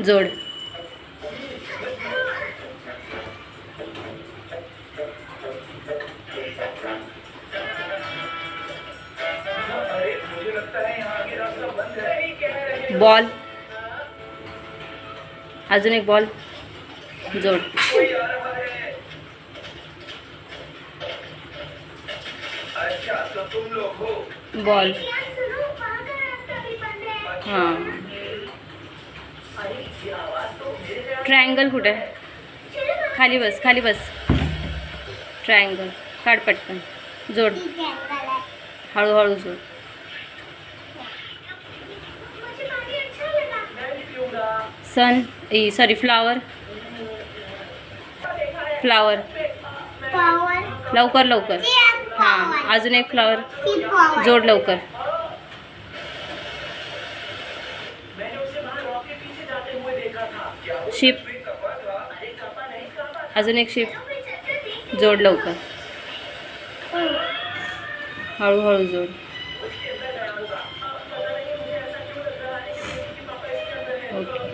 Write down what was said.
जोड. बॉल. अजून एक बॉल. जोड. बॉल. हां. ट्रायंगल कुठे? खाली बस खाली बस. ट्रायंगल. काढ पटकन. जोड. हळूहळू जोड. सन ई सॉरी फ्लावर फ्लावर लवकर लवकर. हां अजून एक फ्लावर जोड लवकर. शिप. अजून एक शिप. जोड लवकर. हळूहळू जोड. ओके.